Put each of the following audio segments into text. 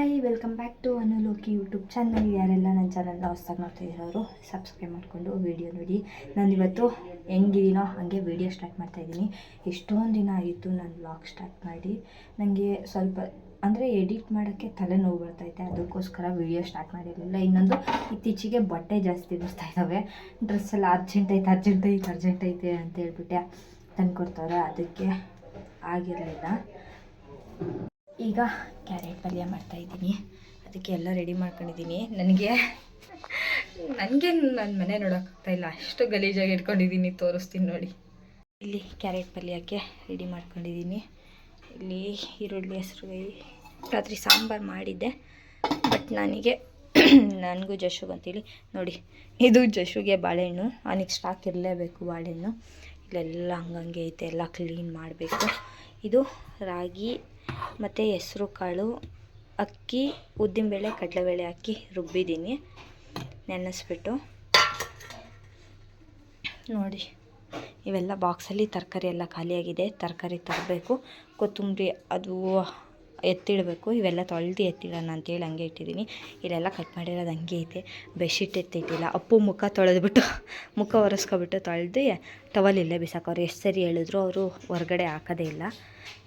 Hi welcome back to ಅನುಲೋಕಿ YouTube channel ಯಾರೆಲ್ಲ ನನ್ನ ಚಾನಲ್ನ ಹೊಸ್ದಾಗಿ ನೋಡ್ತಾ ಇರೋರು ಸಬ್ಸ್ಕ್ರೈಬ್ ಮಾಡಿಕೊಂಡು ವೀಡಿಯೋ ನೋಡಿ. ನಾನು ಇವತ್ತು ಹೆಂಗಿದ್ದೀನೋ ಹಾಗೆ ವೀಡಿಯೋ ಸ್ಟಾರ್ಟ್ ಮಾಡ್ತಾ ಇದ್ದೀನಿ. ಎಷ್ಟೊಂದು ದಿನ ಆಯಿತು ನಾನು ವ್ಲಾಗ್ ಸ್ಟಾರ್ಟ್ ಮಾಡಿ. ನನಗೆ ಸ್ವಲ್ಪ, ಅಂದರೆ ಎಡಿಟ್ ಮಾಡೋಕ್ಕೆ ತಲೆನೋವು ಬರ್ತೈತೆ ಅದಕ್ಕೋಸ್ಕರ ವೀಡಿಯೋ ಸ್ಟಾರ್ಟ್ ಮಾಡಿರಲಿಲ್ಲ. ಇನ್ನೊಂದು ಇತ್ತೀಚೆಗೆ ಬಟ್ಟೆ ಜಾಸ್ತಿ ಬರ್ತಾ ಇದ್ದಾವೆ ಡ್ರೆಸ್ ಎಲ್ಲ ಅರ್ಜೆಂಟ್ ಐತೆ ಅರ್ಜೆಂಟ್ ಐತೆ ಅರ್ಜೆಂಟ್ ಐತೆ ಅಂತ ಹೇಳ್ಬಿಟ್ಟೆ ತಂದ್ಕೊಡ್ತಾವ್ರೆ, ಅದಕ್ಕೆ ಆಗಿರಲಿಲ್ಲ. ಈಗ ಕ್ಯಾರೆಟ್ ಪಲ್ಯ ಮಾಡ್ತಾಯಿದ್ದೀನಿ ಅದಕ್ಕೆ ಎಲ್ಲ ರೆಡಿ ಮಾಡ್ಕೊಂಡಿದ್ದೀನಿ. ನನಗೆ ನನಗೆ ನನ್ನ ಮನೆ ನೋಡೋಕ್ಕಾಗ್ತಾ ಇಲ್ಲ. ಅಷ್ಟು ಗಲೀಜಾಗಿ ಇಟ್ಕೊಂಡಿದ್ದೀನಿ. ತೋರಿಸ್ತೀನಿ ನೋಡಿ. ಇಲ್ಲಿ ಕ್ಯಾರೆಟ್ ಪಲ್ಯಕ್ಕೆ ರೆಡಿ ಮಾಡ್ಕೊಂಡಿದ್ದೀನಿ. ಇಲ್ಲಿ ಈರುಳ್ಳಿ ಹೆಸರುಗಾಯಿ ರಾತ್ರಿ ಸಾಂಬಾರು ಮಾಡಿದ್ದೆ. ಬಟ್ ನನಗೆ, ನನಗೂ ಜಶುಗೆ ಅಂತೇಳಿ, ನೋಡಿ, ಇದು ಜಶುಗೆ ಬಾಳೆಹಣ್ಣು. ಅವನಿಗೆ ಸ್ಟಾಕ್ ಇರಲೇಬೇಕು ಬಾಳೆಹಣ್ಣು. ಇಲ್ಲೆಲ್ಲ ಹಂಗಂಗೆ ಐತೆ. ಎಲ್ಲ ಕ್ಲೀನ್ ಮಾಡಬೇಕು. ಇದು ರಾಗಿ ಮತ್ತು ಹೆಸ್ರು, ಕಾಳು, ಅಕ್ಕಿ ಉದ್ದಿನಬೇಳೆ ಕಡಲೆಬೇಳೆ ಹಾಕಿ ರುಬ್ಬಿದ್ದೀನಿ. ನೆನೆಸ್ಬಿಟ್ಟು. ನೋಡಿ, ಇವೆಲ್ಲ ಬಾಕ್ಸಲ್ಲಿ ತರಕಾರಿ ಎಲ್ಲ ಖಾಲಿಯಾಗಿದೆ. ತರಕಾರಿ ತರಬೇಕು. ಕೊತ್ತಂಬರಿ ಅದು ಎತ್ತಿಡಬೇಕು, ಇವೆಲ್ಲ ತೊಳೆದು ಎತ್ತಿಡೋಣ ಅಂತೇಳಿ ಹಂಗೆ ಇಟ್ಟಿದ್ದೀನಿ. ಇಲ್ಲೆಲ್ಲ ಕಟ್ ಮಾಡಿರೋದು ಹಂಗೆ ಐತೆ ಬೆಡ್ಶೀಟ್ ಎತ್ತಿಟ್ಟಿಲ್ಲ. ಅಪ್ಪು ಮುಖ ತೊಳೆದ್ಬಿಟ್ಟು, ಮುಖ ಒರೆಸ್ಕೊಬಿಟ್ಟು ತೊಳೆದು ಟವಲ್ ಇಲ್ಲೇ ಬಿಸಾಕವ್ರು ಎಷ್ಟು ಸರಿ ಹೇಳಿದ್ರು ಅವರು ಹೊರಗಡೆ ಹಾಕೋದೇ ಇಲ್ಲ.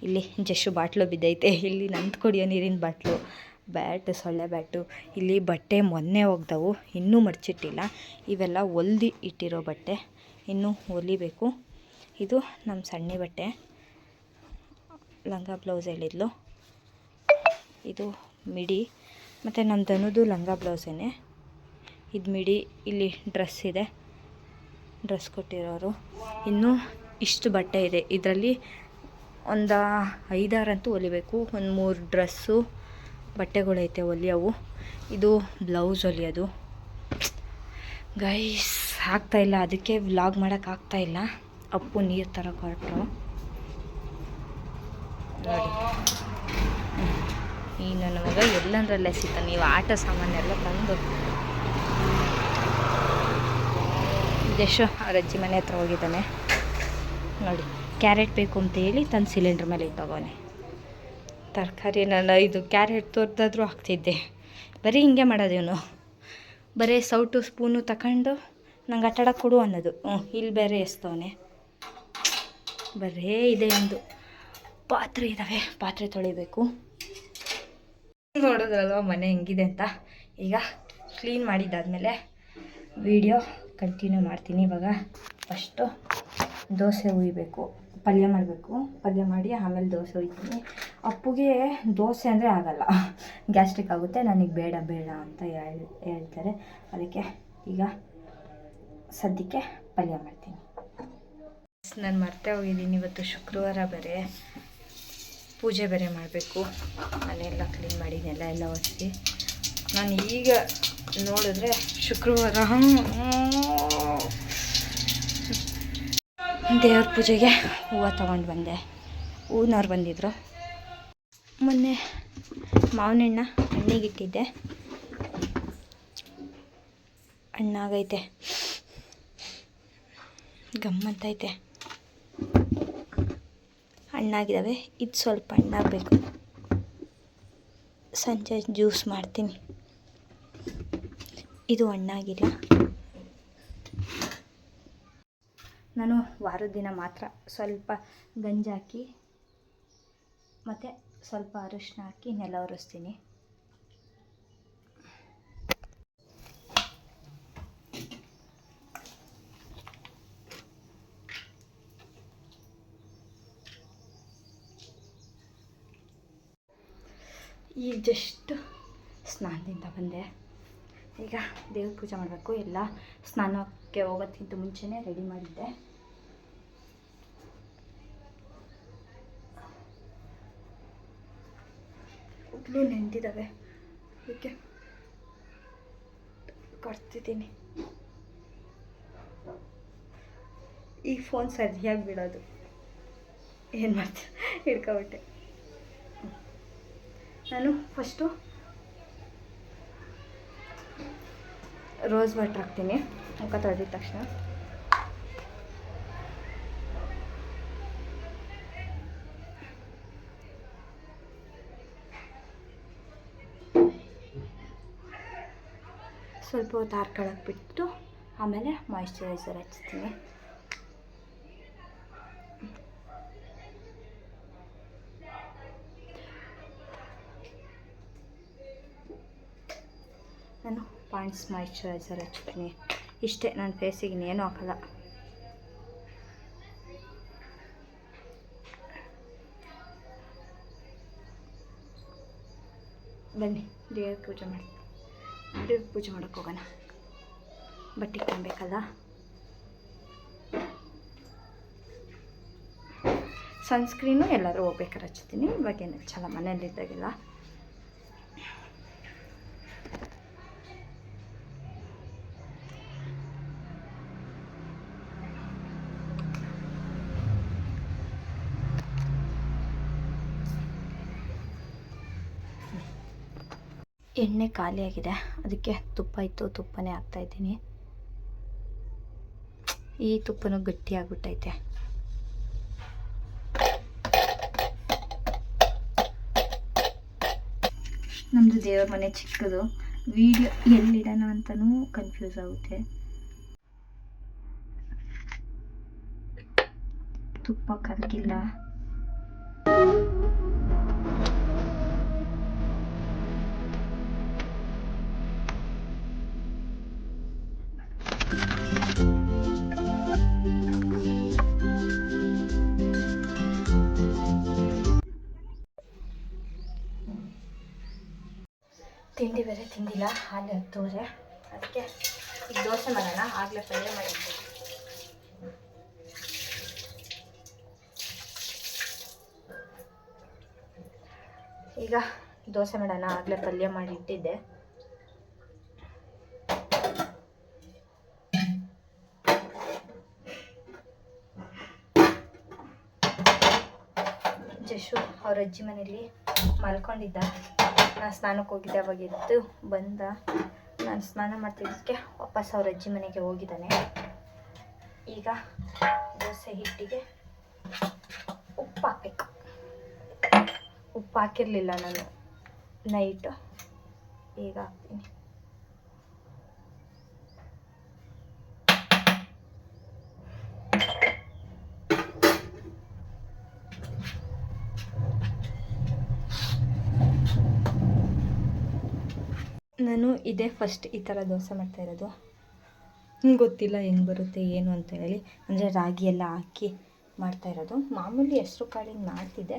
ಇಲ್ಲಿ ಜಸ್ಟು ಬಾಟ್ಲು ಬಿದ್ದೈತೆ. ಇಲ್ಲಿ ನಂದು ಕುಡಿಯೋ ನೀರಿನ ಬಾಟ್ಲು. ಬ್ಯಾಟ್, ಸೊಳ್ಳೆ ಬ್ಯಾಟು. ಇಲ್ಲಿ ಬಟ್ಟೆ ಮೊನ್ನೆ ಒಗ್ದವು, ಇನ್ನೂ ಮಡಚಿಟ್ಟಿಲ್ಲ. ಇವೆಲ್ಲ ಹೊಲ್ದು ಇಟ್ಟಿರೋ ಬಟ್ಟೆ. ಇನ್ನೂ ಹೊಲಿಬೇಕು. ಇದು ನಮ್ಮ ಸಣ್ಣ ಬಟ್ಟೆ. ಲಂಗ ಬ್ಲೌಸ್ ಹೇಳಿದ್ಲು. ಇದು ಮಿಡಿ, ಮತ್ತು ನಮ್ಮ ತನ್ನದು ಲಂಗ ಬ್ಲೌಸೇನೆ ಇದು ಮಿಡಿ, ಇಲ್ಲಿ ಡ್ರೆಸ್ ಇದೆ. ಡ್ರೆಸ್ ಕೊಟ್ಟಿರೋರು. ಇನ್ನೂ ಇಷ್ಟು ಬಟ್ಟೆ ಇದೆ. ಇದರಲ್ಲಿ ಒಂದು ಐದಾರಂತೂ ಹೊಲಿಬೇಕು. ಒಂದು ಮೂರು ಡ್ರೆಸ್ಸು ಬಟ್ಟೆಗಳೈತೆ ಹೊಲಿಯೋವು. ಇದು ಬ್ಲೌಸ್ ಹೊಲಿಯೋದು. ಗೈಸ್ ಆಗ್ತಾಯಿಲ್ಲ ಅದಕ್ಕೆ ವ್ಲಾಗ್ ಮಾಡೋಕ್ಕಾಗ್ತಾಯಿಲ್ಲ ಅಪ್ಪು ನೀರು ತರಕ್ಕೆ ಹೊರಟರು ನೋಡಿ. ಈ ನನ್ನ ಮಗ ಎಲ್ಲಂದ್ರಲ್ಲೇ ಸಿಗ್ತ, ನೀವು ಆಟ ಸಾಮಾನೆಲ್ಲ ತಂದು. ಜಶು ಅವ್ರ ಅಜ್ಜಿ ಮನೆ ಹತ್ರ ಹೋಗಿದ್ದಾನೆ. ನೋಡಿ, ಕ್ಯಾರೆಟ್ ಬೇಕು ಅಂತ ಹೇಳಿ ತಂದು ಸಿಲಿಂಡ್ರ್ ಮೇಲೆ ಇಟ್ಟೋಗವನೆ ತರಕಾರಿ ನಾನು ಇದು ಕ್ಯಾರೆಟ್ ತೋರ್ದಾದ್ರೂ ಹಾಕ್ತಿದ್ದೆ. ಬರೀ ಹಿಂಗೆ ಮಾಡೋದು ಇವನು. ಬರೀ ಸೌಟು ಸ್ಪೂನು ತಗೊಂಡು ನಂಗೆ ಆಟಾಡ ಕೊಡು ಅನ್ನೋದು. ಹ್ಞೂ, ಇಲ್ಲಿ ಬೇರೆ ಎಸ್ತವನೆ. ಬರೇ ಇದೆ ಒಂದು. ಪಾತ್ರೆ ಇದ್ದಾವೆ ಪಾತ್ರೆ ತೊಳಿಬೇಕು. ನೋಡೋದ್ರಲ್ವ ಮನೆ ಹೆಂಗಿದೆ ಅಂತ? ಈಗ ಕ್ಲೀನ್ ಮಾಡಿದ್ದಾದಮೇಲೆ ವಿಡಿಯೋ ಕಂಟಿನ್ಯೂ ಮಾಡ್ತೀನಿ ಇವಾಗ. ಫಸ್ಟು ದೋಸೆ ಹುಯ್ಬೇಕು, ಪಲ್ಯ ಮಾಡಬೇಕು. ಪಲ್ಯ ಮಾಡಿ ಆಮೇಲೆ ದೋಸೆ ಹುಯ್ತೀನಿ. ಅಪ್ಪುಗೆ ದೋಸೆ ಅಂದರೆ ಆಗಲ್ಲ. ಗ್ಯಾಸ್ಟ್ರಿಕ್ ಆಗುತ್ತೆ, ನನಗೆ ಬೇಡ ಬೇಡ ಅಂತ ಹೇಳಿ, ಹೇಳ್ತಾರೆ. ಅದಕ್ಕೆ ಈಗ ಸದ್ಯಕ್ಕೆ ಪಲ್ಯ ಮಾಡ್ತೀನಿ. ನಾನು ಮರ್ತೇ ಹೋಗಿದ್ದೀನಿ ಇವತ್ತು ಶುಕ್ರವಾರ ಬೇರೆ. ಪೂಜೆ ಬೇರೆ ಮಾಡಬೇಕು. ಮನೆಯೆಲ್ಲ ಕ್ಲೀನ್ ಮಾಡಿ ನೆಲ ಎಲ್ಲ ಒರೆಸಿ ನಾನು ಈಗ ನೋಡಿದ್ರೆ ಶುಕ್ರವಾರ. ದೇವ್ರ ಪೂಜೆಗೆ ಹೂವು ತೊಗೊಂಡು ಬಂದೆ. ಹೂವಿನವ್ರು ಬಂದಿದ್ರು. ಮೊನ್ನೆ ಮಾವಿನಣ್ಣ ಹಣ್ಣಿಗಿಟ್ಟಿದ್ದೆ ಹಣ್ಣಾಗೈತೆ. ಗಮ್ಮತ್ತೈತೆ ಹಣ್ಣಾಗಿದ್ದಾವೆ ಇದು ಸ್ವಲ್ಪ ಹಣ್ಣಾಗಬೇಕು ಸಂಜೆ ಜ್ಯೂಸ್ ಮಾಡ್ತೀನಿ. ಇದು ಹಣ್ಣಾಗಿಲ್ಲ ನಾನು ವಾರದ ದಿನ ಮಾತ್ರ ಸ್ವಲ್ಪ ಗಂಜಿ ಹಾಕಿ ಮತ್ತು ಸ್ವಲ್ಪ ಅರಿಶಿನ ಹಾಕಿ ನೆಲ ಒರೆಸ್ತೀನಿ. ಈಗ ಜಸ್ಟ್ ಸ್ನಾನದಿಂದ ಬಂದೆ. ಈಗ ದೇವ್ರ ಪೂಜೆ ಮಾಡಬೇಕು. ಎಲ್ಲ ಸ್ನಾನಕ್ಕೆ ಹೋಗೋಕ್ಕಿಂತ ಮುಂಚೆನೇ ರೆಡಿ ಮಾಡಿದ್ದೆ. ಹುಬ್ಳು ನೆಂದಿದ್ದಾವೆ. ಅದಕ್ಕೆ ಕೊಡ್ತಿದ್ದೀನಿ ಈ ಫೋನ್ ಸರಿಯಾಗಿ ಬಿಡೋದು. ಏನು ಮಾಡ್ತೀನಿ ಹಿಡ್ಕೊಬಿಟ್ಟೆ. ನಾನು ಫಸ್ಟು ರೋಸ್ ವಾಟ್ರ್ ಹಾಕ್ತೀನಿ. ಮುಖ ತೊಳೆದಿದ ತಕ್ಷಣ. ಸ್ವಲ್ಪ ಹೊತ್ತು ಹಾರ್ಕೊಳ್ಳೋಕೆ ಬಿಟ್ಟು ಆಮೇಲೆ ಮಾಯಿಶ್ಚರೈಸರ್ ಹಚ್ತೀನಿ. ಪಾಯಿಂಟ್ಸ್ ಮಾಯಿಶ್ಚರೈಸರ್ ಹಚ್ತೀನಿ ಇಷ್ಟೇ ನನ್ನ ಫೇಸಿಗೆ ಇನ್ನೇನು ಹಾಕಲ್ಲ. ಬನ್ನಿ ದೇವ್ರ ಪೂಜೆ ಮಾಡಿ ದೇವ್ರ ಪೂಜೆ ಮಾಡೋಕ್ಕೆ ಹೋಗೋಣ. ಬಟ್ಟೆ ಕಾಣಬೇಕಲ್ಲ ಸನ್ಸ್ಕ್ರೀನು ಎಲ್ಲರೂ ಹೋಗ್ಬೇಕಾರೆ ಹಚ್ತೀನಿ ಇವಾಗೇನು ಹಚ್ಚಲ್ಲ ಮನೇಲಿದ್ದಾಗೆಲ್ಲ ಎಣ್ಣೆ ಖಾಲಿಯಾಗಿದೆ. ಅದಕ್ಕೆ ತುಪ್ಪ ಇತ್ತು, ತುಪ್ಪನೇ ಹಾಕ್ತಾಯಿದ್ದೀನಿ ಈ ತುಪ್ಪನೂ ಗಟ್ಟಿಯಾಗ್ಬಿಟ್ಟೈತೆ. ನಮ್ಮದು ದೇವರ ಮನೆ ಚಿಕ್ಕದು. ವಿಡಿಯೋ ಎಲ್ಲಿಡೋಣ ಅಂತಲೂ ಕನ್ಫ್ಯೂಸ್ ಆಗುತ್ತೆ. ತುಪ್ಪ ಕರಗಿಲ್ಲ ತಿಂಡಿ ಬೇರೆ ತಿಂದಿಲ್ಲ, ಹಾಲು ತೋರೆ ಅದಕ್ಕೆ ಈಗ ದೋಸೆ ಮಾಡೋಣ, ಆಗಲೇ ಪಲ್ಯ ಮಾಡಿದ್ದೆ. ಈಗ ದೋಸೆ ಮಾಡೋಣ, ಆಗಲೇ ಪಲ್ಯ ಮಾಡಿ ಇಟ್ಟಿದ್ದೆ. ಜಶು ಅವ್ರ ಅಜ್ಜಿ ಮನೇಲಿ ಮಲ್ಕೊಂಡಿದ್ದ ನಾನು ಸ್ನಾನಕ್ಕೆ ಹೋಗಿದ್ದೆ, ಅವಾಗ ಎದ್ದು ಬಂದ. ನಾನು ಸ್ನಾನ ಮಾಡ್ತಿದ್ದಕ್ಕೆ ವಾಪಸ್ ಅವ್ರ ಅಜ್ಜಿ ಮನೆಗೆ ಹೋಗಿದ್ದಾನೆ. ಈಗ ದೋಸೆ ಹಿಟ್ಟಿಗೆ ಉಪ್ಪು ಹಾಕಬೇಕು. ಉಪ್ಪು ಹಾಕಿರಲಿಲ್ಲ ನಾನು. ನೈಟು ಈಗ ಹಾಕ್ತೀನಿ. ನಾನು ಇದೇ ಫಸ್ಟ್ ಈ ಥರ ದೋಸೆ ಮಾಡ್ತಾ ಇರೋದು. ಗೊತ್ತಿಲ್ಲ ಹೆಂಗೆ ಬರುತ್ತೆ, ಏನು ಅಂತ ಹೇಳಿ. ಅಂದರೆ ರಾಗಿ ಎಲ್ಲ ಹಾಕಿ ಮಾಡ್ತಾ ಇರೋದು. ಮಾಮೂಲಿ ಹೆಸ್ರು ಕಾಳಿನ ಮಾಡ್ತಿದ್ದೆ.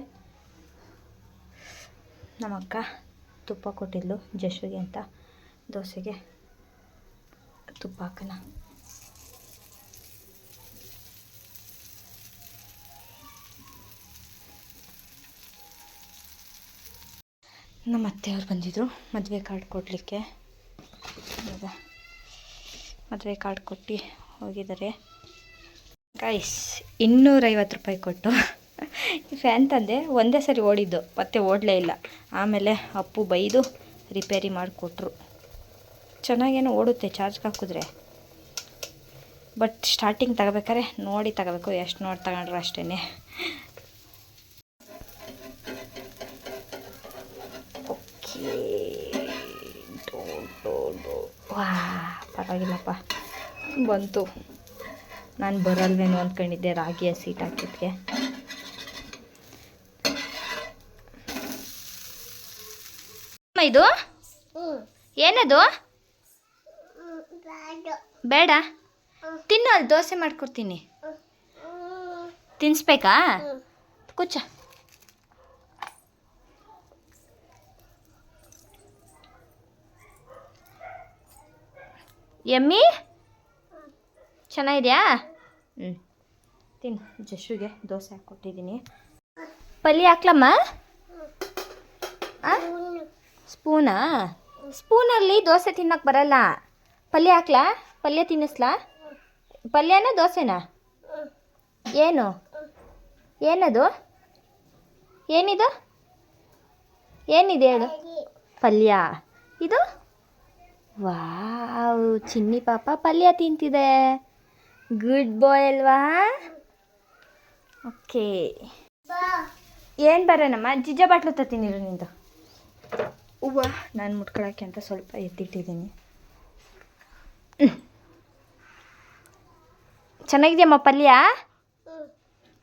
ನಮ್ಮಕ್ಕ ತುಪ್ಪ ಕೊಟ್ಟಿದ್ಲು ಜಶುಗೆ ಅಂತ. ದೋಸೆಗೆ ತುಪ್ಪ ಹಾಕೋಣ. ನಮ್ಮ ಅತ್ತೆಯವ್ರು ಬಂದಿದ್ದರು ಮದುವೆ ಕಾರ್ಡ್ ಕೊಡಲಿಕ್ಕೆ. ಹೌದಾ? ಮದುವೆ ಕಾರ್ಡ್ ಕೊಟ್ಟು ಹೋಗಿದ್ದಾರೆ. ಗೈಸ್ ಇನ್ನೂರೈವತ್ತು ರೂಪಾಯಿ ಕೊಟ್ಟು ಫ್ಯಾನ್ ತಂದೆ ಒಂದೇ ಸರಿ ಓಡಿದ್ದು. ಮತ್ತೆ ಓಡಲೇ ಇಲ್ಲ. ಆಮೇಲೆ ಅಪ್ಪು ಬೈದು ರಿಪೇರಿ ಮಾಡಿಕೊಟ್ರು. ಚೆನ್ನಾಗೇನೋ ಓಡುತ್ತೆ ಚಾರ್ಜ್ಗೆ ಹಾಕಿದ್ರೆ. ಬಟ್ ಸ್ಟಾರ್ಟಿಂಗ್ ತಗೋಬೇಕಾರೆ ನೋಡಿ ತಗೋಬೇಕು. ಎಷ್ಟು ನೋಡಿ ತಗೊಂಡ್ರು ಅಷ್ಟೇ ಓಕೆ ವಾ ಪರವಾಗಿಲ್ಲಪ್ಪ ಬಂತು. ನಾನು ಬರಲ್ವೇನೋ ಅಂದ್ಕೊಂಡಿದ್ದೆ ರಾಗಿಯ ಸೀಟ್ ಹಾಕಿದ್ಕೆ. ಇದು? ಏನದು? ಬೇಡ. ತಿನ್ನು ಅಲ್ಲಿ ದೋಸೆ ಮಾಡ್ಕೊಡ್ತೀನಿ. ತಿನ್ಸ್ಬೇಕಾ? ಕುಚ್ಚ ಎಮ್ಮಿ? ಚೆನ್ನಾಗಿದೆಯಾ? ಹ್ಞೂ ತಿನ್ನು. ಜಶುಗೆ ದೋಸೆ ಹಾಕ್ಕೊಟ್ಟಿದ್ದೀನಿ ಪಲ್ಯ ಹಾಕ್ಲಮ್ಮ? ಸ್ಪೂನಾ? ಸ್ಪೂನಲ್ಲಿ ದೋಸೆ ತಿನ್ನಕ್ಕೆ ಬರಲ್ಲ. ಪಲ್ಯ ಹಾಕ್ಲಾ? ಪಲ್ಯ ತಿನ್ನಿಸ್ಲಾ? ಪಲ್ಯನ ದೋಸೆನಾ? ಏನು? ಏನದು? ಏನಿದು? ಏನಿದೆ ಹೇಳು? ಪಲ್ಯ. ಇದು? ವಾವ್ ಚಿನ್ನಿ ಪಾಪ ಪಲ್ಯ ತಿಂತಿದೆ. ಗುಡ್ ಬಾಯ್ ಅಲ್ವಾ? ಓಕೆ ಏನು ಬರೋಣಮ್ಮ? ಜಿಜ್ಜ ಬಾಟ್ಲು ತತ್ತೀನಿರು ನಿಂದು. ಹೂವು ನಾನು ಮುಟ್ಕೊಳಕ್ಕೆ ಅಂತ ಸ್ವಲ್ಪ ಎತ್ತಿಟ್ಟಿದ್ದೀನಿ. ಚೆನ್ನಾಗಿದೆಯಮ್ಮ ಪಲ್ಯ?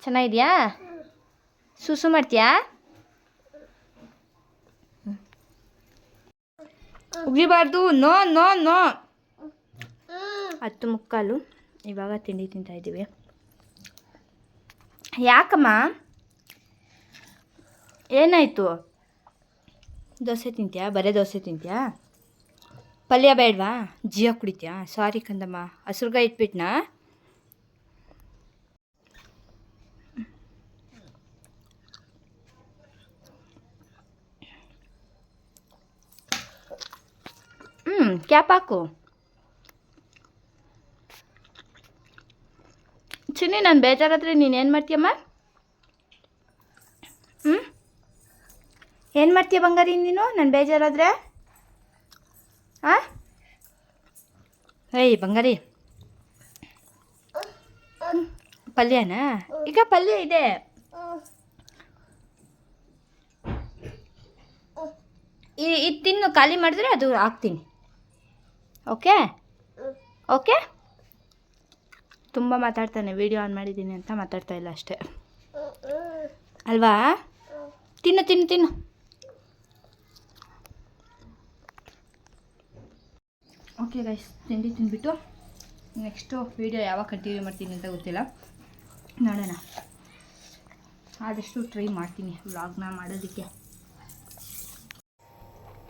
ಚೆನ್ನಾಗಿದೆಯಾ? ಸುಸು ಮಾಡ್ತೀಯಾ? ಉಗಿಬಾರ್ದು ನೋ ನೋ ನೋ. ಹತ್ತು ಮುಕ್ಕಾಲು. ಇವಾಗ ತಿಂಡಿ ತಿಂತಾ ಇದ್ದೀವಿ. ಯಾಕಮ್ಮ? ಏನಾಯಿತು? ದೋಸೆ ತಿಂತೀಯಾ? ಬರೇ ದೋಸೆ ತಿಂತೀಯಾ? ಪಲ್ಯ ಬೇಡವಾ? ಜಿಯೋ ಕುಡಿತೀಯಾ? ಸಾರಿ ಕಂದಮ್ಮ. ಹಸ್ರುಗಾಯಿ ಇಟ್ಬಿಟ್ನಾ? ಕ್ಯಾಪ್ ಹಾಕು ಚಿನ್ನಿ ನಾನು ಬೇಜಾರಾದರೆ ನೀನು ಏನು ಮಾಡ್ತೀಯಮ್ಮ ಹ್ಞೂ ಏನು ಮಾಡ್ತೀಯ ಬಂಗಾರಿ ನೀನು ನಾನು ಬೇಜಾರಾದರೆ ಹಾಂ ಏಯ್ ಬಂಗಾರಿ. ಪಲ್ಯನಾ ಈಗ ಪಲ್ಯ ಇದೆ ಇದು ತಿನ್ನು ಖಾಲಿ ಮಾಡಿದ್ರೆ ಅದು ಹಾಕ್ತೀನಿ ಓಕೆ? ಓಕೆ? ತುಂಬ ಮಾತಾಡ್ತಾನೆ ವಿಡಿಯೋ ಆನ್ ಮಾಡಿದ್ದೀನಿ ಅಂತ ಮಾತಾಡ್ತಾ ಇಲ್ಲ ಅಷ್ಟೇ. ಅಲ್ವಾ? ತಿನ್ನು ತಿನ್ನು ತಿನ್ನು. ಓಕೆ ಗೈಸ್ ತಿಂಡಿ ತಿಂದ್ಬಿಟ್ಟು ನೆಕ್ಸ್ಟು ವೀಡಿಯೋ ಯಾವಾಗ ಕಂಟಿನ್ಯೂ ಮಾಡ್ತೀನಿ ಅಂತ ಗೊತ್ತಿಲ್ಲ. ನೋಡೋಣ. ಆದಷ್ಟು ಟ್ರೈ ಮಾಡ್ತೀನಿ ವ್ಲಾಗ್ನ ಮಾಡೋದಕ್ಕೆ.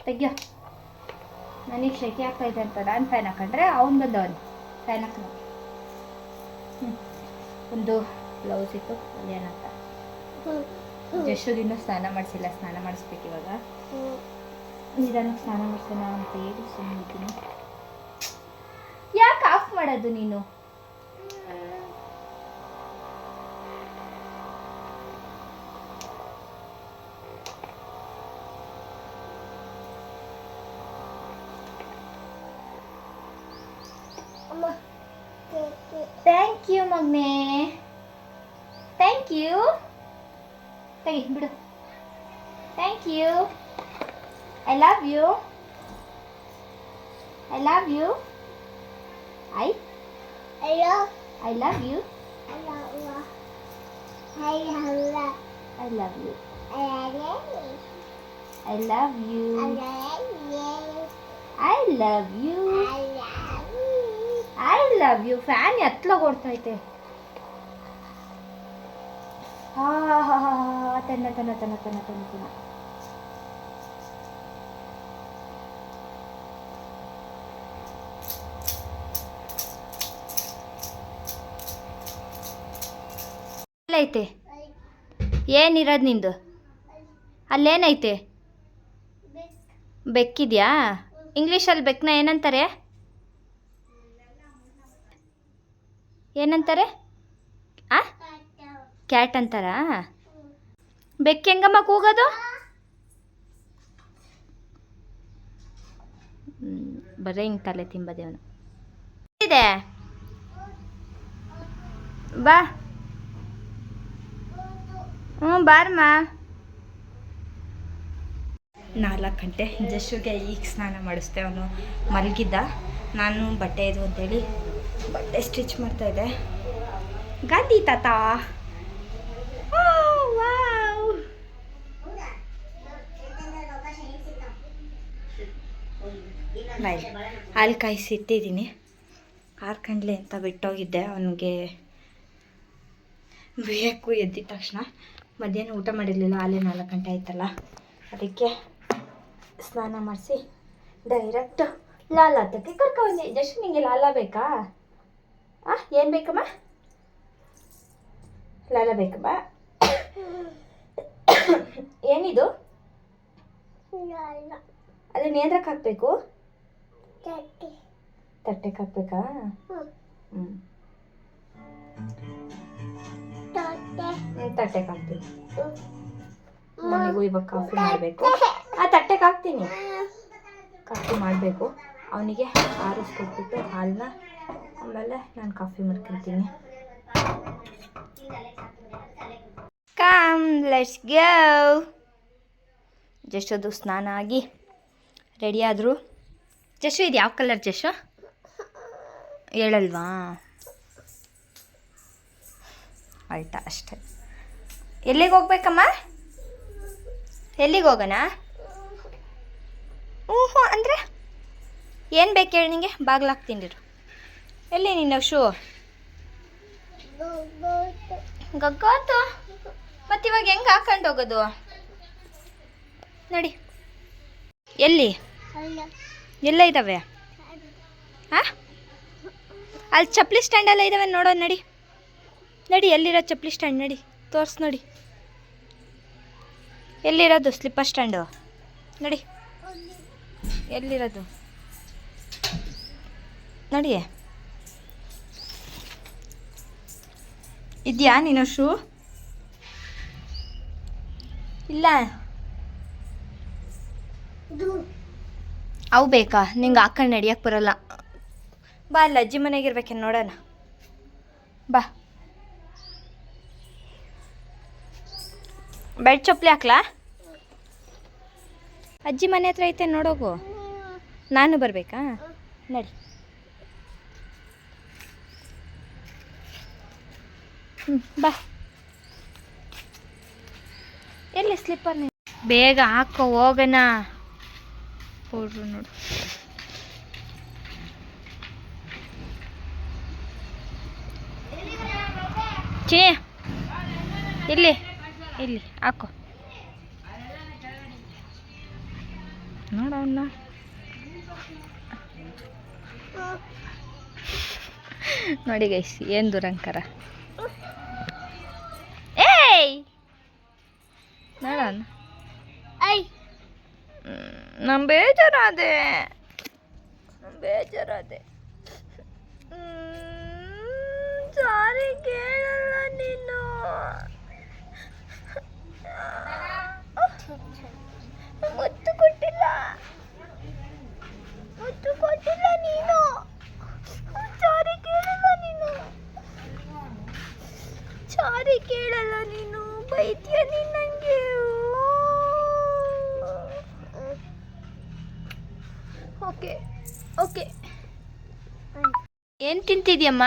ತೆಗ್ಯ. ನನಗೆ ಶೆಕೆ ಆಗ್ತೈತೆ ಅಂತ ನಾನು ಫ್ಯಾನ್ ಹಾಕೊಂಡ್ರೆ ಅವ್ನು ಬಂದವನು ಫ್ಯಾನ್ ಹಾಕ ಒಂದು ಬ್ಲೌಸ್ ಇತ್ತು ಅದೇನಂತ ದಿನ ಸ್ನಾನ ಮಾಡಿಸಿಲ್ಲ, ಸ್ನಾನ ಮಾಡಿಸ್ಬೇಕು ಇವಾಗ. ನಿಧಾನಕ್ಕೆ ಸ್ನಾನ ಮಾಡಿಸೋಣ ಅಂತ ಹೇಳಿ ಸುಮ್ಮನೆ ಯಾಕೆ ಆಫ್ ಮಾಡೋದು ನೀನು ಥ್ಯಾಂಕ್ ಯು ಮಗ್ನೆ ಥ್ಯಾಂಕ್ ಯು ತೆಗಿ ಬಿಡು thank you I love you I love you I Hello. I love you Hello. Hello. I love you I love you I love you I love you fan ಎತ್ತಲ ಹಾ ಹಾ ತನ್ನ ತನ್ನ ತನ್ನ ತನ್ನ ತನ್ನ ತನ್ನ. ಐತೆ ಏನಿರೋದು ನಿಂದು? ಅಲ್ಲೇನೈತೆ? ಬೆಕ್ಕಿದ್ಯಾ? ಇಂಗ್ಲೀಷಲ್ಲಿ ಬೆಕ್ಕನ್ನ ಏನಂತಾರೆ? ಏನಂತಾರೆ? ಆ? ಕ್ಯಾಟ್ ಅಂತಾರಾ? ಬೆಕ್ಕ ಹೆಂಗಮ್ಮ ಕೂಗೋದು? ಬರೀ ಹಿಂಗೆ ತಲೆ ತಿಂಬದೇವನು ಇದೆ? ಬಾ. ಹ್ಞೂ ಬಾರಮ್ಮ ನಾಲ್ಕು ಗಂಟೆ, ಜಶುಗೆ ಈಗ ಸ್ನಾನ ಮಾಡಿಸ್ದೆ ಅವನು ಮಲಗಿದ್ದ. ನಾನು ಬಟ್ಟೆ ಇದು ಅಂತೇಳಿ ಬಟ್ಟೆ ಸ್ಟಿಚ್ ಮಾಡ್ತಾಯಿದ್ದೆ ಗಾಂಧಿ ತಾತ. ಬಾಯ್ ಹಾಲು ಕಾಯಿಸಿ ಇಟ್ಟಿದ್ದೀನಿ ಹಾರ್ಕಂಡ್ಲಿ ಅಂತ ಬಿಟ್ಟೋಗಿದ್ದೆ. ಅವನಿಗೆ ಬೇಕು ಎದ್ದಿದ ತಕ್ಷಣ. ಮಧ್ಯಾಹ್ನ ಊಟ ಮಾಡಿರಲಿಲ್ಲ. ಆಲೆ ನಾಲ್ಕು ಗಂಟೆ ಆಯ್ತಲ್ಲ. ಅದಕ್ಕೆ ಸ್ನಾನ ಮಾಡಿಸಿ ಡೈರೆಕ್ಟ್ ಲಾಲ ತಕ್ಕೆ ಕರ್ಕೊಂಡು ಜಸ್ಟ್ ನಿಂಗೆ ಲಾಲ ಬೇಕಾ? ಆ ಏನು ಬೇಕಮ್ಮ? ಲಾಲ ಬೇಕಮ್ಮ. ಏನಿದು? ಅದನ್ನ ಏನ್ರಕ್ಕೆ ಹಾಕಬೇಕು? ತಟ್ಟೆಗೆ ಹಾಕ್ಬೇಕಾ? ಹ್ಞೂ ತಟ್ಟೆಗೆ ಹಾಕ್ತೀನಿ. ನನಗೂ ಇವಾಗ ಕಾಫಿ ಮಾಡಬೇಕು. ಆ ತಟ್ಟೆಗೆ ಹಾಕ್ತೀನಿ. ಕಾಫಿ ಮಾಡಬೇಕು. ಅವನಿಗೆ ಆರಿಸ್ಕೊಟ್ಬಿಟ್ಟು ಹಾಲನ್ನ ಆಮೇಲೆ ನಾನು ಕಾಫಿ ಮಾಡ್ಕೊತೀನಿ ಕಮ್ ಲೆಟ್ಸ್ ಗೋ ಜಶೋದು ಸ್ನಾನ ಆಗಿ ರೆಡಿ ಆದರು ಜಶು ಇದು ಯಾವ ಕಲರ್ ಜಶು ಹೇಳಲ್ವಾ? ಅಲ್ಟ ಅಷ್ಟೇ. ಎಲ್ಲಿಗೆ ಹೋಗ್ಬೇಕಮ್ಮ? ಎಲ್ಲಿಗೆ ಹೋಗೋಣ? ಹ್ಞೂ ಹ್ಞೂ ಅಂದರೆ ಏನು ಬೇಕು ಹೇಳಿ ನಿಂಗೆ? ಬಾಗ್ಲಾಕ್ತಿಂಡಿರು ಎಲ್ಲಿ ನಿನ್ನ ಶೂ ಗಗ್ಗಾತು. ಮತ್ತೆ ಇವಾಗ ಹೆಂಗೆ ಹಾಕೊಂಡು ಹೋಗೋದು? ನಡಿ. ಎಲ್ಲಿ? ಎಲ್ಲ ಇದ್ದಾವೆ ಹಾಂ? ಅಲ್ಲಿ ಚಪ್ಪಲಿ ಸ್ಟ್ಯಾಂಡ್ ಎಲ್ಲ ಇದ್ದಾವೆ ನೋಡೋಣ ನಡಿ. ನಡಿ, ಎಲ್ಲಿರೋ ಚಪ್ಪಲಿ ಸ್ಟ್ಯಾಂಡ್ ನಡಿ. ತೋರ್ಸ್ ನೋಡಿ. ಎಲ್ಲಿರೋದು ಸ್ಲಿಪ್ಪರ್ ಸ್ಟ್ಯಾಂಡು ನಡಿ. ಎಲ್ಲಿರೋದು? ನಡಿ ಇದೆಯಾ ನೀನು ಶೂ? ಇಲ್ಲ. ಅವು ಬೇಕಾ? ನಿಂಗೆ ಹಾಕೊಂಡು ನಡಿಯಕ್ಕೆ ಬರಲ್ಲ. ಬಾ ಅಲ್ಲ ಅಜ್ಜಿ ಮನೆಗೆ ಇರ್ಬೇಕೇನು ನೋಡೋಣ. ಬಾ. ಬೆಡ್ ಚಪ್ಪಲಿ ಹಾಕ್ಲಾ? ಅಜ್ಜಿ ಮನೆ ಹತ್ರ ಐತೆ ನೋಡೋಗು. ನಾನು ಬರಬೇಕಾ? ನಡಿ. ಹ್ಞೂ ಬಾ. ಎಲ್ಲಿ ಸ್ಲಿಪ್ಪರ್ ಬೇಗ ಹಾಕೋ, ಹೋಗೋಣ. ಹೋಡ್ರು ನೋಡು. ಛೀ. ಇಲ್ಲಿ ಇಲ್ಲಿ, ಹಾಕೋ. ನೋಡವನ್ನ ನೋಡಿ ಗೈಸ್ ಏನು ದುರಂಕರ. ಏಯ್ ನೋಡೋಣ ನಮ್ಮ ಬೇಜಾರಾದೆ. ನಮ್ಮ ಬೇಜಾರಾದೆ. ಸಾರಿ ಕೇಳಲ್ಲ ನೀನು. ಮುತ್ತು ಕೊಟ್ಟಿಲ್ಲ ಮುತ್ತು ಕೊಟ್ಟಿಲ್ಲ ನೀನು ಸಾರಿ ಕೇಳಲ್ಲ ನೀನು ಸಾರಿ ಕೇಳಲ್ಲ ನೀನು, ಬೈತೀಯ ನಿನ್ನಂಗೆ ನನಗೆ ಓಕೆ ಓಕೆ. ಏನು ತಿಂತಿದ್ಯಮ್ಮ?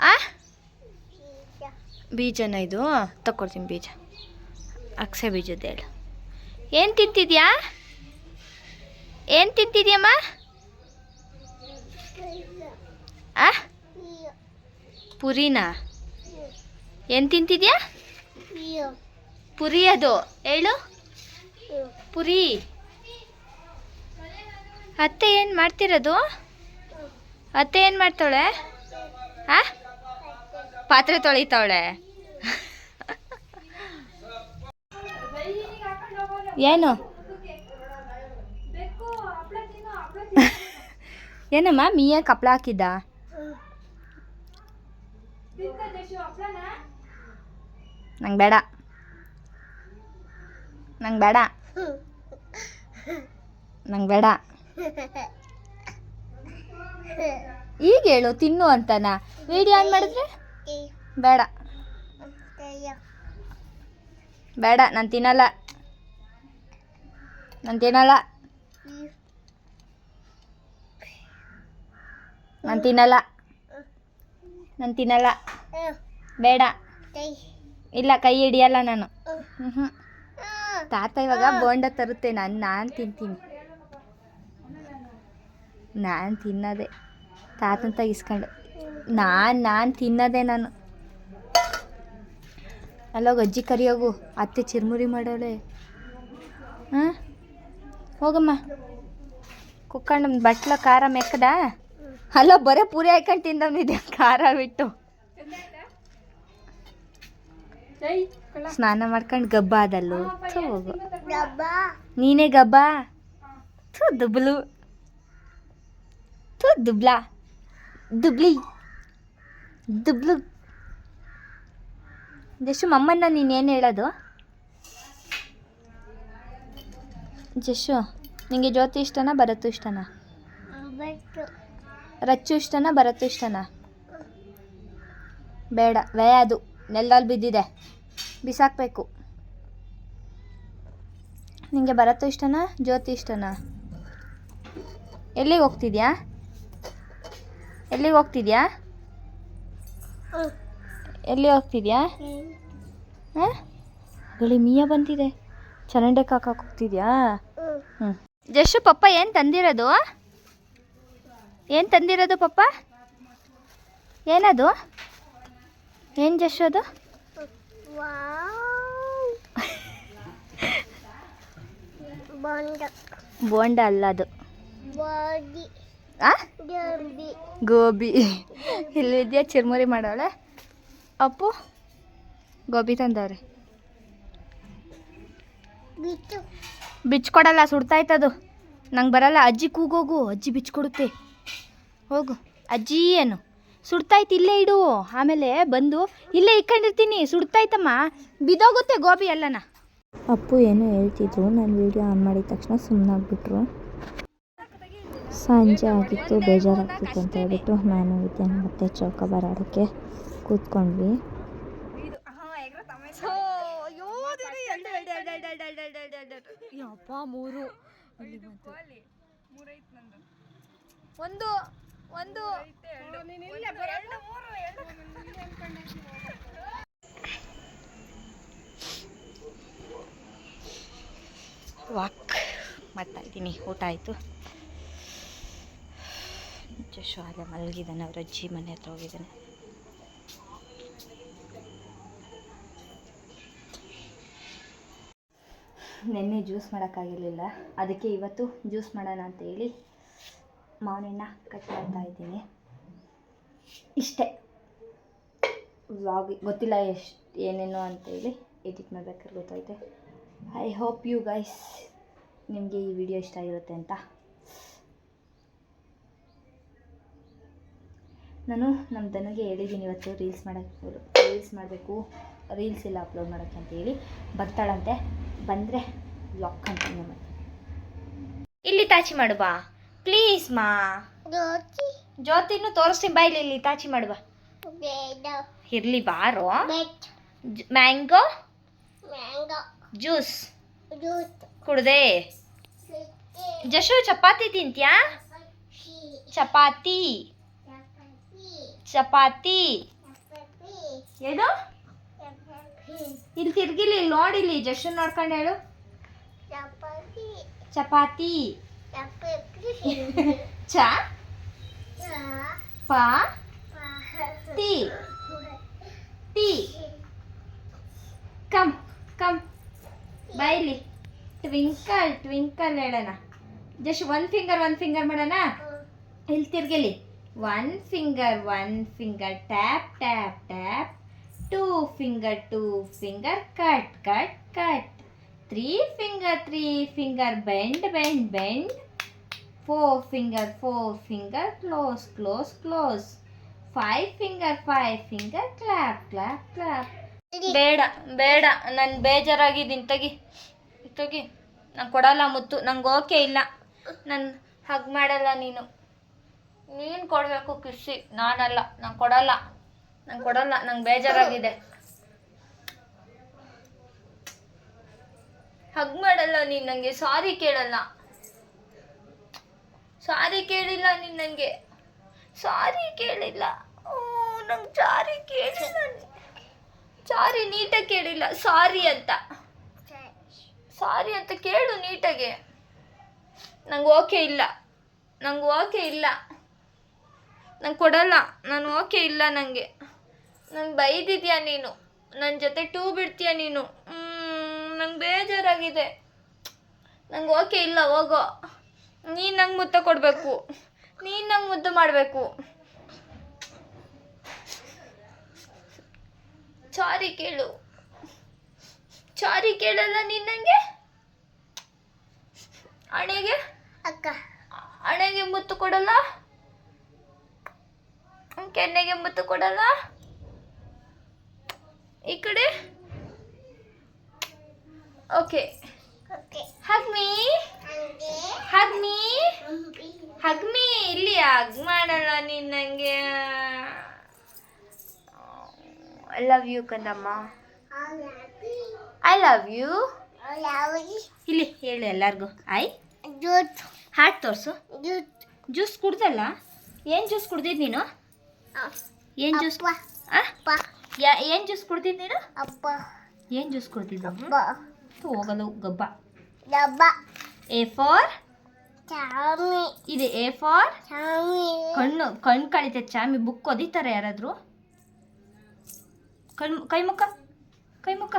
ಆ? ಬೀಜನ ಇದು? ತಗೊಳ್ತೀನಿ ಬೀಜ. ಅಕ್ಷಯ ಬೀಜದ ಹೇಳು. ಏನು ತಿಂತಿದ್ಯಾ? ಏನು ತಿಂತಿದ್ಯಮ್ಮ? ಆ? ಪುರಿನಾ? ಏನು ತಿಂತಿದ್ಯಾ? ಪುರಿ ಅದು ಹೇಳು. ಪುರಿ. ಅತ್ತೆ ಏನು ಮಾಡ್ತಿರೋದು? ಅತ್ತೆ ಏನು ಮಾಡ್ತಾಳೆ? ಆ? ಪಾತ್ರೆ ತೊಳಿತಾಳೆ ಏನು? ಏನಮ್ಮ? ಮೀಯ ಕಪ್ಳ ಹಾಕಿದ್ದ? ನಂಗೆ ಬೇಡ. ನಂಗೆ ಬೇಡ. ನಂಗೆ ಬೇಡ. ಈಗ ಹೇಳು, ತಿನ್ನು ಅಂತನಾ? ವಿಡಿಯೋ ಆನ್ ಮಾಡಿದ್ರೆ? ಬೇಡ. ಬೇಡ, ನಾನು ತಿನ್ನಲ್ಲ. ನಾನು ತಿನ್ನಲ್ಲ. ನಾನು ತಿನ್ನಲ್ಲ. ನಾನು ತಿನ್ನಲ್ಲ. ಬೇಡ. ಇಲ್ಲ ಕೈ ಹಿಡಿಯಲ್ಲ ನಾನು. ಹ್ಞೂ ತಾತ ಇವಾಗ ಬೋಂಡ ತರುತ್ತೆ. ನಾನು ನಾನು ತಿಂತೀನಿ. ನಾನು ತಿನ್ನೋದೆ. ತಾತನ ತೆಗಿಸ್ಕೊಂಡು. ನಾನು ನಾನು ತಿನ್ನೋದೆ ನಾನು. ಅಲ್ಲೋಗಿ ಅಜ್ಜಿ ಕರಿಯೋಗು. ಅತ್ತೆ ಚಿರ್ಮುರಿ ಮಾಡೋಳೆ. ಹಾಂ? ಹೋಗಮ್ಮ. ಕುಕ್ಕಂಡು ಬಟ್ಲ ಖಾರ ಮೆಕ್ಕದ? ಅಲ್ಲ ಬರೇ ಪೂರಿ ಹಾಕೊಂಡು ತಿಂದವನಿದೆ. ಖಾರ ಬಿಟ್ಟು. ಸ್ನಾನ ಮಾಡ್ಕೊಂಡು ಗಬ್ಬ ಅದಲ್ಲು. ಹೋಗು. ನೀನೇ ಗಬ್ಬ? ಥು ದುಬ್ಲು. ಥೂ ದುಬ್ಲಾ. ದುಬ್ಲಿ. ದುಬ್ಲು. ಜಶು ಮಮ್ಮನ್ನ ನೀನೇನು ಹೇಳೋದು? ಜಶು ನಿಂಗೆ ಜ್ಯೋತಿ ಇಷ್ಟನಾ ಭರತು ಇಷ್ಟನಾ? ರಚ್ಚು ಇಷ್ಟನಾ ಬರತ್ತು ಇಷ್ಟನಾ? ಬೇಡ ವೇ ಅದು. ನೆಲದಲ್ಲಿ ಬಿದ್ದಿದೆ. ಬಿಸಾಕಬೇಕು. ನಿಮಗೆ ಭರತು ಇಷ್ಟನಾ, ಜ್ಯೋತಿ ಇಷ್ಟನಾ? ಎಲ್ಲಿಗೆ ಹೋಗ್ತಿದ್ಯಾ? ಎಲ್ಲಿಗೆ ಹೋಗ್ತಿದ್ಯಾ. ಎಲ್ಲಿ ಹೋಗ್ತಿದ್ಯಾ. ಹಾಂ? ಗಳಿ ಮೀಯ ಬಂದಿದೆ. ಚರಂಡೆ ಕಾಕಕ್ಕೆ ಹೋಗ್ತಿದ್ಯಾ. ಹ್ಞೂ ಜಸ್ಟ್ ಪಪ್ಪ ಏನು ತಂದಿರೋದು? ಏನು ತಂದಿರೋದು ಪಪ್ಪ? ಏನದು? ಏನು ಜಶ್ ಅದು? ಬೋಂಡ. ಅಲ್ಲ ಅದು. ಗೋಬಿ. ಇಲ್ಲಿ ಇದೆಯಾ ಚಿರ್ಮುರಿ ಮಾಡೋಳೆ? ಅಪ್ಪು ಗೋಬಿ ತಂದವ್ರೆ. ಬಿಚ್ಕೊಡಲ್ಲ ಸುಡ್ತಾಯ್ತದು. ನಂಗೆ ಬರಲ್ಲ ಅಜ್ಜಿ ಕೂಗೋಗು ಅಜ್ಜಿ ಬಿಚ್ಕೊಡುತ್ತೆ ಹೋಗು. ಅಜ್ಜಿ ಏನು? ಸುಡ್ತಾಯ್ತು ಇಲ್ಲೇ ಇಡು ಆಮೇಲೆ ಬಂದು ಇಲ್ಲೇ ಇಕ್ಕೊಂಡಿರ್ತೀನಿ ಸುಡ್ತಾಯ್ತಮ್ಮ ಬಿದೋಗುತ್ತೆ ಗೋಬಿ ಎಲ್ಲನ ಅಪ್ಪು ಏನೋ ಹೇಳ್ತಿದ್ರು ನಾನು ವೀಡಿಯೋ ಆನ್ ಮಾಡಿದ ತಕ್ಷಣ ಸುಮ್ಮನಾಗ್ಬಿಟ್ರು ಸಂಜೆ ಆಗಿತ್ತು ಬೇಜಾರಾಗ್ತಿತ್ತು ಅಂತ ಹೇಳ್ಬಿಟ್ಟು ನಾನು ವಿದ್ಯಾನ ಮತ್ತೆ ಚೌಕ ಬರೋದಕ್ಕೆ ಕೂತ್ಕೊಂಡ್ವಿ ಮೂರು ಒಂದು ಒಂದು ವಾಕ್ ಮಾಡ್ತಾ ಇದ್ದೀನಿ ಊಟ ಆಯಿತು. ಜಶು ಹಾಗೆ ಮಲಗಿದ್ದಾನೆ ಅವರ ಅಜ್ಜಿ ಮನೆ ಹತ್ರ ಹೋಗಿದ್ದಾನೆ. ನೆನ್ನೆ ಜ್ಯೂಸ್ ಮಾಡೋಕ್ಕಾಗಿರಲಿಲ್ಲ ಅದಕ್ಕೆ ಇವತ್ತು ಜ್ಯೂಸ್ ಮಾಡೋಣ ಅಂತ ಹೇಳಿ ಮಾವಿನ ಕಟ್ ಮಾಡ್ತಾ ಇದ್ದೀನಿ. ಇಷ್ಟೇ. ವ್ಲಾಗ್ ಗೊತ್ತಿಲ್ಲ ಎಷ್ಟು, ಏನೇನು ಅಂತೇಳಿ ಎಡಿಟ್ ಮಾಡ್ಬೇಕಾದ್ರೆ ಗೊತ್ತಾಯ್ತು. ಐ ಹೋಪ್ ಯು ಗೈಸ್ ನಿಮಗೆ ಈ ವಿಡಿಯೋ ಇಷ್ಟ ಆಗಿರುತ್ತೆ ಅಂತ. ನಾನು ನಮ್ಮ ದನಗೆ ಹೇಳಿದ್ದೀನಿ ಇವತ್ತು ರೀಲ್ಸ್ ಮಾಡೋಕ್ಕೆ ರೀಲ್ಸ್ ಮಾಡಬೇಕು. ರೀಲ್ಸ್ ಎಲ್ಲ ಅಪ್ಲೋಡ್ ಮಾಡೋಕ್ಕೆ ಅಂತೇಳಿ ಬರ್ತಾಳಂತೆ. ಬಂದರೆ ಲಾಕ್ ಕಂಟಿನ್ಯೂ ಮಾಡ್ತೀನಿ. ಇಲ್ಲಿ ತಾಚಿ ಮಾಡು ಬಾ. ಪ್ಲೀಸ್ ಮಾ ಜ್ಯೋತಿ. ಜ್ಯೋತಿನೂ ತೋರಿಸ್ತೀನಿ. ಬಾಯ್ಲಿ ಇಲ್ಲಿ ತಾಚಿ ಮಾಡುವ ಬೇಡ. ಇರಲಿ ಬಾರೋ. Bet mango. Mango. Juice. Juice. ಕುಡ್ದೆ. ಜಶು chapati ತಿಂತ್ಯಾ? ಚಪಾತಿ. ಚಪಾತಿ. ಏನು? ಇಲ್ಲಿ ತಿರ್ಗಿಲಿ ಇಲ್ಲಿ ನೋಡಿಲಿ ಜಶು ನೋಡ್ಕೊಂಡು ಹೇಳು. ಚಪಾತಿ. ಚಪಾತಿ. ಚಪಾತಿ ಚ ಪ ಟಿ ಟಿ ಕಮ್ ಕಮ್ ಬೈಲಿ ಟ್ವಿಂಕಲ್ ಟ್ವಿಂಕಲ್ ಹೇಳೋಣ just one finger one finger ಮಾಡೋಣ ಇಲ್ಲಿ ತಿರ್ಗಲಿ one finger one finger tap tap tap two finger two finger cut cut cut three finger three finger bend bend bend four finger four finger close close close five finger five finger clap clap clap ಬೇಡ ಬೇಡ, ನಾನು ಬೇಜಾರಾಗಿದ್ದೀನಿ, ತಗಿ, ತೆಗಿ. ನಾನು ಕೊಡಲ್ಲ ಮುತ್ತು, ನಂಗೆ okay ಇಲ್ಲ. ನಾನು ಹಗ್ ಮಾಡಲ್ಲ ನೀನು. ನೀನು ಕೊಡಬೇಕು ಖುಷಿ, ನಾನಲ್ಲ, ನಾನು ಕೊಡಲ್ಲ. ನಾನು ಕೊಡಲ್ಲ, ನಂಗೆ ಬೇಜಾರಾಗಿದೆ. ಹಗ್ ಮಾಡಲ್ಲ ನೀನು ನನಗೆ ಸಾರಿ ಕೇಳಲ್ಲ. ಸಾರಿ ಕೇಳಿಲ್ಲ ನೀನು ನನಗೆ ಸಾರಿ ಕೇಳಿಲ್ಲ. ಓ, ನಂಗೆ ಸಾರಿ ಕೇಳಿಲ್ಲ ಸಾರಿ ನೀಟಾಗಿ ಕೇಳಿಲ್ಲ. ಸಾರಿ ಅಂತ. ಸಾರಿ ಅಂತ ಕೇಳು ನೀಟಾಗೆ. ನಂಗೆ ಓಕೆ ಇಲ್ಲ. ನಂಗೆ ಓಕೆ ಇಲ್ಲ. ನಂಗೆ ಕೊಡಲ್ಲ. ನಾನು ಓಕೆ ಇಲ್ಲ ನನಗೆ ನಂಗೆ ಬೈದಿದ್ಯಾ ನೀನು? ನನ್ನ ಜೊತೆ ಟೂ ಬಿಡ್ತೀಯ ನೀನು? ನಂಗೆ ಬೇಜಾರಾಗಿದೆ. ನಂಗೆ ಓಕೆ ಇಲ್ಲ, ಹೋಗೋ. ನೀನು ನಂಗೆ ಮುತ್ತ ಕೊಡಬೇಕು. ನೀನು ನಂಗೆ ಮುದ್ದು ಮಾಡಬೇಕು. ಚಾರಿ ಕೇಳು. ಚಾರಿ ಕೇಳಲ್ಲ ನೀನು ನನಗೆ ಹಣೆಗೆ ಅಕ್ಕ. ಹಣೆಗೆ ಮುತ್ತು ಕೊಡಲ್ಲ? ಕೆನ್ನೆಗೆ ಮುತ್ತು ಕೊಡಲ್ಲ? ಈ ಕಡೆ? Okay okay hug. ಮೀ ಹಂಗೆ. ಹಗ್ ಮೀ ಹಂಗೆ ಹಗ್ ಮೀ ಇಲ್ಲಿ ಹಗ್ ಮಾಡಲ್ಲ ನೀನು ನನಗೆ ಐ ಲವ್ ಯು ಕಂದಮ್ಮ ಐ ಲವ್ ಯು ಇಲ್ಲಿ ಹೇಳು ಎಲ್ಲರಿಗೂ. ಐ? ಜ್ಯೂಸ್ ಹಾಡು ತೋರಿಸು. ಜ್ಯೂಸ್ ಜ್ಯೂಸ್ ಕುಡ್ದಲ್ಲ? ಏನು ಜ್ಯೂಸ್ ಕುಡ್ದಿದ್ದು ನೀನು? ಏನು ಜ್ಯೂಸ್ ಏನು ಜ್ಯೂಸ್ ಕುಡ್ದಿದ್ದು ನೀನು? ಅಪ್ಪ. ಏನು ಜ್ಯೂಸ್ ಕುಡ್ದಿದ್ದು? ಅಪ್ಪ. ಹೋಗಲು ಗಬ್ಬ. ಎ ಫಾರ್ ಚಾಮಿ. ಇದೆ ಎ ಫಾರ್ ಚಾಮಿ. ಕಣ್ಣು ಕಣ್ಣು ಕಳಿತೆ ಚಾಮಿ ಬುಕ್ ಓದಿತಾರೆ ಯಾರಾದರೂ? ಕಣ್ ಕೈ ಮುಖ ಕೈ ಮುಖ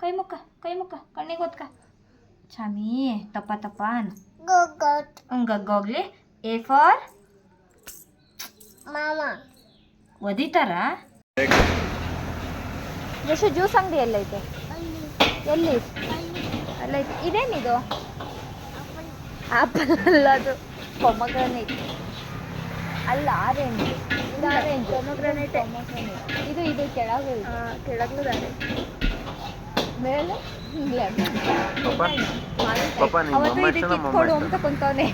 ಕೈ ಮುಖ ಕೈ ಮುಖ ಕಣ್ಣಿಗೆ ಓದ್ಕ. ಚಾಮಿ ತಪ್ಪ ತಪ್ಪ ಅನ್. ಹಂಗಾಗೋಗ್ಲಿ ಎ ಫಾರ್ ಮಾಮಾ ಒದಿತಾರ ಎಷ್ಟು ಜ್ಯೂಸ್ ಅಂಗಡಿ ಎಲ್ಲೈತೆ ಎಲ್ಲಿ? ಅಲ್ಲಿ ಇದೇನಿದು? ಆಪಲ್ ಅಲ್ಲ ಅದು. ಪೊಮಗ್ರನೇಟ್. ಅಲ್ಲ ಆರೆಂಜ್. ಇದು ಆರೆಂಜ್. ಪೊಮಗ್ರನೇಟ್. ಇದು ಇದು ಕೆಳಗೆ ಕೆಳಗೂ ಮೇಲೆ? ಪಾಪ ನಿಮ್ಮ ಅವತ್ತು ಇದಕ್ಕೆ ಇಷ್ಟನಾ? ಅಂತ ಕುಂತವನೆ.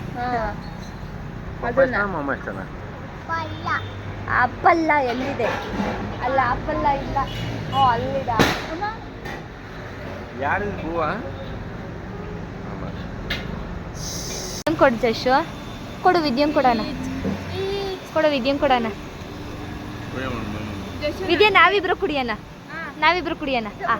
ಆಪಲ್ಲ ಎಲ್ಲಿದೆ? ಅಲ್ಲ ಆಪಲ್ಲ ಇಲ್ಲ. ಓ ಅಲ್ಲಿದ? ಯಾರು ಹೂವ? ಕೊಡು ಜಶು ಕೊಡು ವಿದ್ಯಂ ಕೊಡೋಣ. ಕೊಡು ವಿದ್ಯಂ ಕೊಡೋಣ. ವಿದ್ಯೆ ನಾವಿಬ್ರು ಕುಡಿಯೋಣ. ನಾವಿಬ್ರು ಕುಡಿಯೋಣ. ಆ.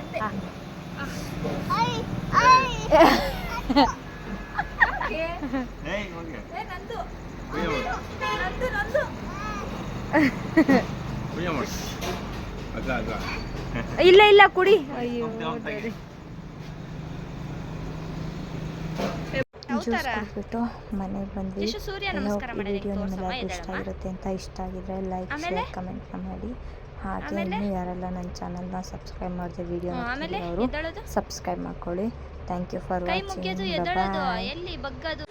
ಇಲ್ಲ ಇಲ್ಲ ಕುಡಿ. ಅಯ್ಯೋ ಹೋಗ್ದೆ ಹೋಗ್ತಾಗೆ. ಜ್ಯೂಸ್ ಕುಡಿದ್ಬಿಟ್ಟು ಮನೆಗೆ ಬಂದ್ವಿ. ವಿಡಿಯೋ ನಿಮ್ಮೆಲ್ಲರಿಗೂ ಇಷ್ಟ ಆಗಿರುತ್ತೆ ಅಂತ ಇಷ್ಟ ಆಗಿದ್ರೆ ಲೈಕ್? ಶೇರ್ ಕಮೆಂಟ್ ಮಾಡಿ. ಹಾಗೆ? ಇನ್ನೂ ಯಾರೆಲ್ಲ ನನ್ನ ಚಾನಲ್ನ ಸಬ್ಸ್ಕ್ರೈಬ್ ಮಾಡಿದೆ ವಿಡಿಯೋ ಅವರು ಸಬ್ಸ್ಕ್ರೈಬ್ ಮಾಡ್ಕೊಳ್ಳಿ. ಥ್ಯಾಂಕ್ ಯು ಫಾರ್ ವಾಚಿಂಗ್ ಎಲ್ಲಿ ಬಗ್ಗದು?